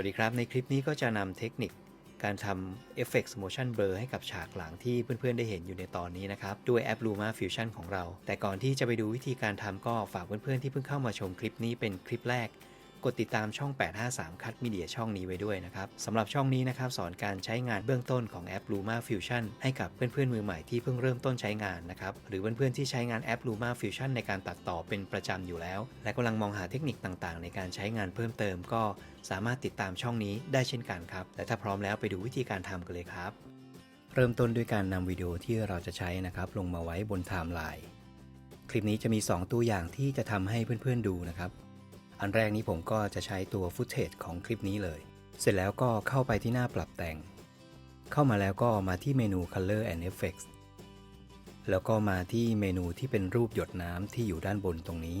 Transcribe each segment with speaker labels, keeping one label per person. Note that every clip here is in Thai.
Speaker 1: วัสดีครับในคลิปนี้ก็จะนำเทคนิคการทำเอฟเฟกต์ Motion Blur ให้กับฉากหลังที่เพื่อนๆ ได้เห็นอยู่ในตอนนี้นะครับ ด้วยแอป Luma Fusion ของเรา แต่ก่อนที่จะไปดูวิธีการทำก็ฝากเพื่อนๆ ที่เพิ่งเข้ามาชมคลิปนี้เป็นคลิปแรก กดติดตามช่อง 853 คัดมีเดียช่องนี้ไว้ด้วยนะครับสำหรับช่องนี้นะครับสอนการใช้งานเบื้องต้นของแอป Luma Fusion ให้กับเพื่อนๆมือใหม่ที่เพิ่งเริ่มต้นใช้งานนะครับหรือเพื่อนๆที่ใช้งานแอป Luma Fusion ในการตัดต่อเป็นประจำอยู่แล้ว และกำลังมองหาเทคนิคต่างๆ ในการใช้งานเพิ่มเติม ก็สามารถติดตามช่องนี้ได้เช่นกันครับและถ้าพร้อมแล้วไปดูวิธีการทำกันเลยครับ เริ่มต้นด้วยการนำวิดีโอที่เราจะใช้นะครับลงมาไว้บนไทม์ไลน์คลิปนี้จะมี 2 ตัวอย่างที่จะทำให้เพื่อนๆดูนะครับ อันแรกนี้ผมก็จะใช้ตัวฟุตเทจของคลิปนี้เลย เสร็จแล้วก็เข้าไปที่หน้าปรับแต่ง เข้ามาแล้วก็มาที่เมนู Color and Effects แล้วก็มาที่เมนูที่เป็นรูปหยดน้ำที่อยู่ด้านบนตรงนี้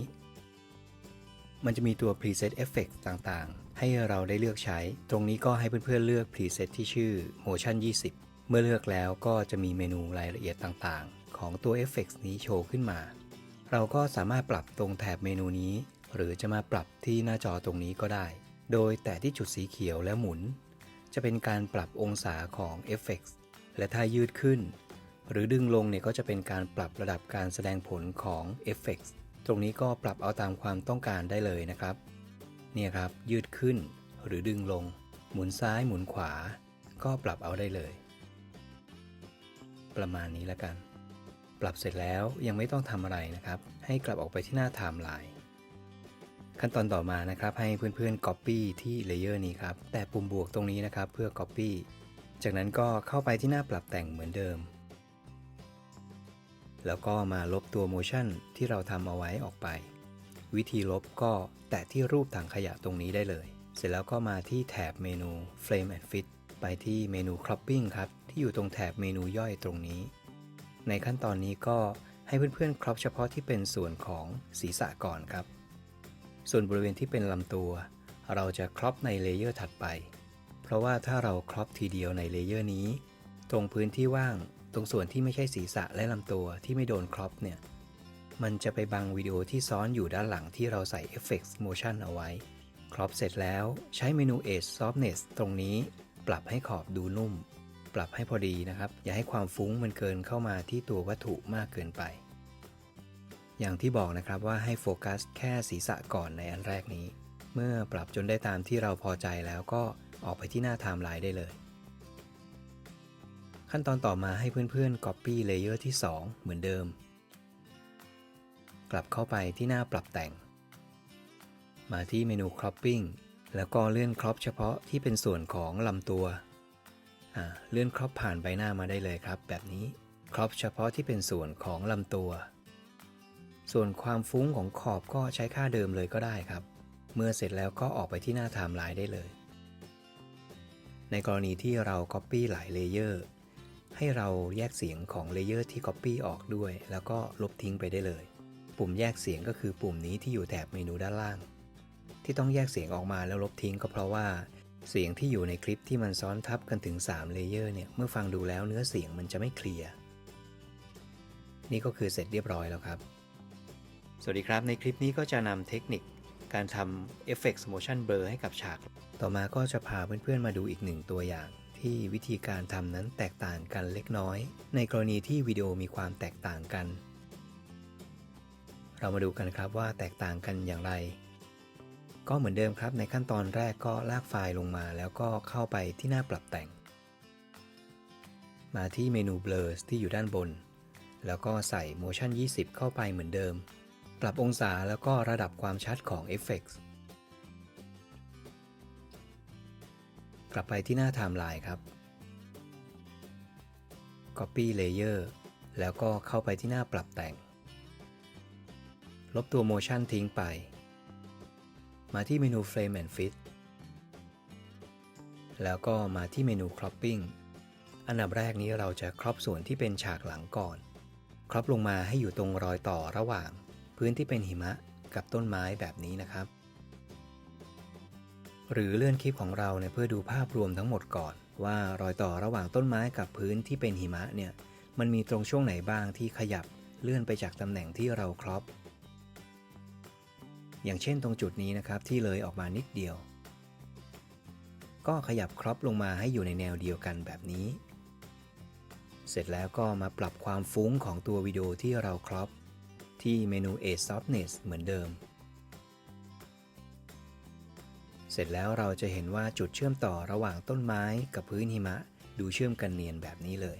Speaker 1: มันจะมีตัว Preset Effect ต่างๆ ให้เราได้เลือกใช้ ตรงนี้ก็ให้เพื่อนๆเลือก Preset ที่ชื่อ Motion 20 เมื่อเลือกแล้วก็จะมีเมนูรายละเอียดต่างๆ ของตัว Effects นี้โชว์ขึ้นมา เราก็สามารถปรับตรงแถบเมนูนี้ หรือจะมาปรับที่หน้าจอตรงนี้ก็ได้ โดยแต่ที่จุดสีเขียวแล้วหมุน จะเป็นการปรับองศาของ Effects และถ้ายืดขึ้น หรือดึงลงเนี่ยก็จะเป็นการปรับระดับการแสดงผลของ Effects ตรงนี้ก็ปรับเอาตามความต้องการได้เลยนะครับ เนี่ยครับยืดขึ้นหรือดึงลง หมุนซ้ายหมุนขวา ก็ปรับเอาได้เลย ประมาณนี้แล้วกัน ปรับเสร็จแล้วยังไม่ต้องทำอะไรนะครับ ให้กลับออกไปที่หน้าไทม์ไลน์ ขั้นตอนต่อมานะครับให้เพื่อนๆ Copy ที่เลเยอร์นี้ครับ แต่ปุ่มบวกตรงนี้นะครับเพื่อ Copy จากนั้นก็เข้าไปที่หน้าปรับแต่งเหมือนเดิม แล้วก็มาลบตัว Motion ที่เราทำเอาไว้ออกไป วิธีลบก็แตะที่รูปถังขยะตรงนี้ได้เลย เสร็จแล้วก็มาที่แถบเมนู Frame and Fit ไปที่เมนู Cropping ครับที่อยู่ตรงแถบเมนูย่อยตรงนี้ ในขั้นตอนนี้ก็ให้เพื่อนๆครอปเฉพาะที่เป็นส่วนของศีรษะก่อนครับ ส่วนบริเวณที่เป็นลำตัว เราจะครอปในเลเยอร์ถัดไป เพราะว่าถ้าเราครอปทีเดียวในเลเยอร์นี้ ตรงพื้นที่ว่าง ตรงส่วนที่ไม่ใช่ศีรษะและลำตัวที่ไม่โดนครอปเนี่ย มันจะไปบังวิดีโอที่ซ้อนอยู่ด้านหลังที่เราใส่ Effects Motion เอาไว้ ครอปเสร็จแล้วใช้เมนู Edge Softness ตรงนี้ ปรับให้ขอบดูนุ่ม ปรับให้พอดีนะครับ อย่าให้ความฟุ้งมันเกินเข้ามาที่ตัววัตถุมากเกินไป อย่างที่บอกนะครับว่าให้โฟกัสแค่ศีรษะก่อนในอันแรกนี้ เมื่อปรับจนได้ตามที่เราพอใจแล้วก็ออกไปที่หน้าไทม์ไลน์ได้เลย ขั้นตอนต่อมาให้เพื่อนๆ Copy Layer ที่ 2 เหมือนเดิม กลับเข้าไปที่หน้าปรับแต่ง มาที่เมนู Cropping แล้วก็เลื่อนครอปเฉพาะที่เป็นส่วนของลำตัว เลื่อนครอปผ่านใบหน้ามาได้เลยครับ แบบนี้ครอปเฉพาะที่เป็นส่วนของลำตัว ส่วนความฟุ้งของขอบก็ใช้ค่าเดิมเลยก็ได้ครับ เมื่อเสร็จแล้วก็ออกไปที่หน้าไทม์ไลน์ได้เลย ในกรณีที่เรา Copy หลายเลเยอร์ให้เราแยกเสียงของเลเยอร์ที่ Copy ออกด้วย แล้วก็ลบทิ้งไปได้เลย ปุ่มแยกเสียงก็คือปุ่มนี้ที่อยู่แถบเมนูด้านล่าง ที่ต้องแยกเสียงออกมาแล้วลบทิ้งก็เพราะว่า เสียงที่อยู่ในคลิปที่มันซ้อนทับกันถึง3เลเยอร์เนี่ยเมื่อฟังดูแล้วเนื้อเสียงมันจะไม่เคลียร์นี่ก็คือเสร็จเรียบร้อยแล้วครับ วัสดีครับ ในคลิปนี้ก็จะนำเทคนิคการทำ Effects Motion Blur ให้กับฉาก ต่อมาก็จะพาเพื่อนๆมาดูอีกหนึ่งตัวอย่าง ที่วิธีการทำนั้นแตกต่างกันเล็กน้อย ในกรณีที่วิดีโอมีความแตกต่างกัน เรามาดูกันครับว่าแตกต่างกันอย่างไร ก็เหมือนเดิมครับ ในขั้นตอนแรกก็ลากไฟล์ลงมา แล้วก็เข้าไปที่หน้าปรับแต่ง มาที่เมนู Blur ที่อยู่ด้านบน แล้วก็ใส่ Motion 20 เข้าไปเหมือนเดิม ปรับองศาแล้วก็ระดับความชัดของ Effects กลับไปที่หน้าไทม์ไลน์ครับ Copy Layer แล้วก็เข้าไปที่หน้าปรับแต่ง ลบตัว Motion ทิ้งไป มาที่เมนู Frame and Fit แล้วก็มาที่เมนู Cropping อันดับแรกนี้เราจะครอปส่วนที่เป็นฉากหลังก่อน ครอปลงมาให้อยู่ตรงรอยต่อระหว่าง พื้นที่เป็นหิมะกับต้นไม้แบบนี้นะครับ หรือเลื่อนคลิปของเราเนี่ยเพื่อดูภาพรวมทั้งหมดก่อน ว่ารอยต่อระหว่างต้นไม้กับพื้นที่เป็นหิมะเนี่ยมันมีตรงช่วงไหนบ้างที่ขยับเลื่อนไปจากตำแหน่งที่เราครอปอย่างเช่นตรงจุดนี้นะครับที่เลยออกมานิดเดียว ก็ขยับครอปลงมาให้อยู่ในแนวเดียวกันแบบนี้ เสร็จแล้วก็มาปรับความฟุ้งของตัววิดีโอที่เราครอป ที่เมนู Edge Softness เหมือนเดิม เสร็จแล้วเราจะเห็นว่าจุดเชื่อมต่อระหว่างต้นไม้กับพื้นหิมะ ดูเชื่อมกันเนียนแบบนี้เลย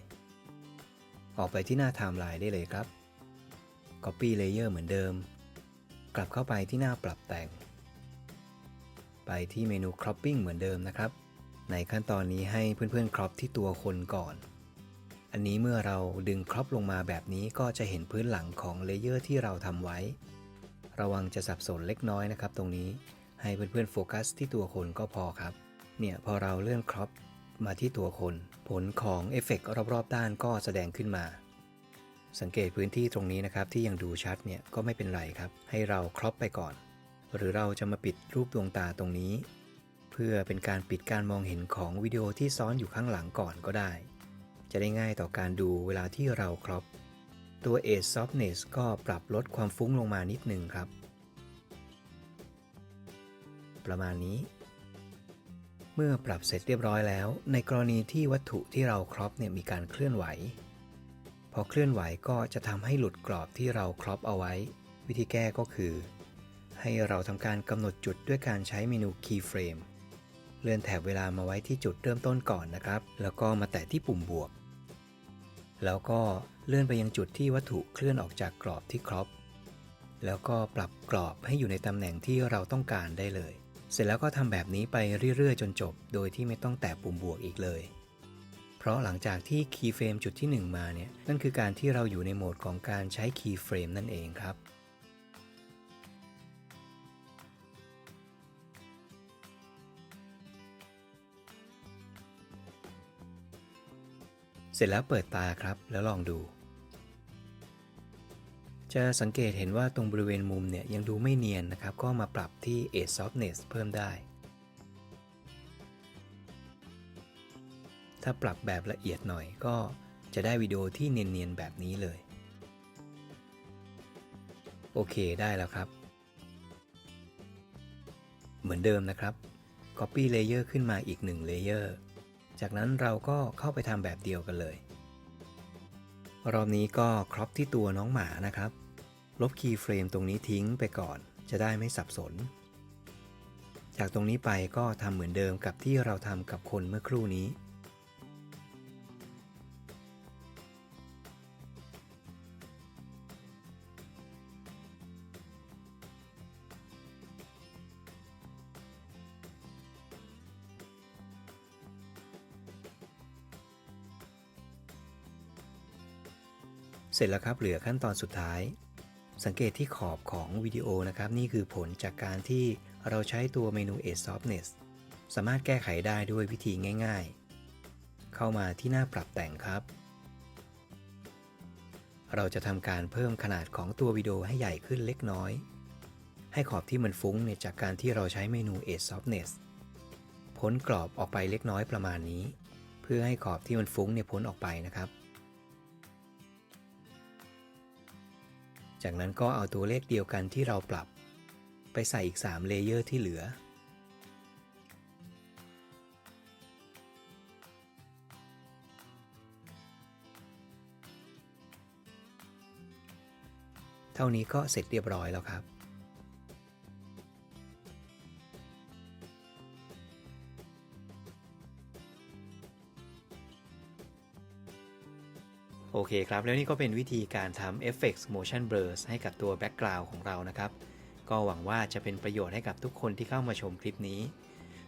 Speaker 1: ออกไปที่หน้าไทม์ไลน์ได้เลยครับ Copy Layer เหมือนเดิม กลับเข้าไปที่หน้าปรับแต่ง ไปที่เมนู Cropping เหมือนเดิมนะครับ ในขั้นตอนนี้ให้เพื่อนๆครอปที่ตัวคนก่อน อันนี้เมื่อเราดึงครอปลงมาแบบนี้ก็จะเห็นพื้นหลังของเลเยอร์ที่เราทำไว้ ระวังจะสับสนเล็กน้อยนะครับตรงนี้ให้เพื่อนๆโฟกัสที่ตัวคนก็พอครับ เนี่ยพอเราเลื่อนครอปมาที่ตัวคน ผลของเอฟเฟกต์รอบๆด้านก็แสดงขึ้นมา สังเกตพื้นที่ตรงนี้นะครับที่ยังดูชัดเนี่ยก็ไม่เป็นไรครับ ให้เราครอปไปก่อน หรือเราจะมาปิดรูปดวงตาตรงนี้ เพื่อเป็นการปิดการมองเห็นของวิดีโอที่ซ้อนอยู่ข้างหลังก่อนก็ได้ จะได้ง่ายต่อการดูเวลาที่เราครอปตัว Edge Softness ก็ปรับลดความฟุ้งลงมานิดนึงครับ ประมาณนี้ เมื่อปรับเสร็จเรียบร้อยแล้ว ในกรณีที่วัตถุที่เราครอปเนี่ยมีการเคลื่อนไหว พอเคลื่อนไหวก็จะทำให้หลุดกรอบที่เราครอปเอาไว้ วิธีแก้ก็คือ ให้เราทำการกำหนดจุดด้วยการใช้เมนู Keyframe เลื่อนแถบเวลามาไว้ที่จุดเริ่มต้นก่อนนะครับ แล้วก็มาแตะที่ปุ่มบวก แล้วก็เลื่อนไปยังจุดที่วัตถุเคลื่อนออกจากกรอบที่ครอปแล้วก็ปรับกรอบให้อยู่ในตำแหน่งที่เราต้องการได้เลย เสร็จแล้วก็ทำแบบนี้ไปเรื่อยๆ จนจบ โดยที่ไม่ต้องแตะปุ่มบวกอีกเลย เพราะหลังจากที่คีย์เฟรมจุดที่ 1 มาเนี่ย นั่นคือการที่เราอยู่ในโหมดของการใช้คีย์เฟรมนั่นเองครับ เสร็จแล้วเปิดตาครับแล้วลองดู จะสังเกตเห็นว่าตรงบริเวณมุมเนี่ยยังดูไม่เนียนนะครับ ก็มาปรับที่ Edge Softness เพิ่มได้ ถ้าปรับแบบละเอียดหน่อยก็จะได้วิดีโอที่เนียนๆแบบนี้เลย โอเคได้แล้วครับ เหมือนเดิมนะครับ Copy Layer ขึ้นมาอีก1 Layer จากนั้นเราก็เข้าไปทำแบบเดียวกันเลย รอบนี้ก็ครอปที่ตัวน้องหมานะครับ ลบคีย์เฟรมตรงนี้ทิ้งไปก่อน จะได้ไม่สับสน จากตรงนี้ไปก็ทำเหมือนเดิมกับที่เราทำกับคนเมื่อครู่นี้ เสร็จแล้วครับเหลือขั้นตอนสุดท้าย สังเกตที่ขอบของวิดีโอนะครับ นี่คือผลจากการที่เราใช้ตัวเมนู Edge Softness สามารถแก้ไขได้ด้วยวิธีง่าย ๆ เข้ามาที่หน้าปรับแต่งครับ เราจะทำการเพิ่มขนาดของตัววิดีโอให้ใหญ่ขึ้นเล็กน้อย ให้ขอบที่มันฟุ้งเนี่ยจากการที่เราใช้เมนู Edge Softness พ้นกรอบออกไปเล็กน้อยประมาณนี้ เพื่อให้ขอบที่มันฟุ้งเนี่ยพ้นออกไปนะครับ จากนั้นก็เอาตัวเลขเดียวกันที่เราปรับ ไปใส่อีก 3 เลเยอร์ที่เหลือ เท่านี้ก็เสร็จเรียบร้อยแล้วครับ โอเคครับ แล้วนี่ก็เป็นวิธีการทำ Effects Motion Blurs ให้กับตัว Background ของเรานะครับ ก็หวังว่าจะเป็นประโยชน์ให้กับทุกคนที่เข้ามาชมคลิปนี้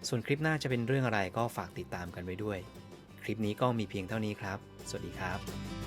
Speaker 1: ส่วนคลิปหน้าจะเป็นเรื่องอะไรก็ฝากติดตามกันไว้ด้วย คลิปนี้ก็มีเพียงเท่านี้ครับ สวัสดีครับ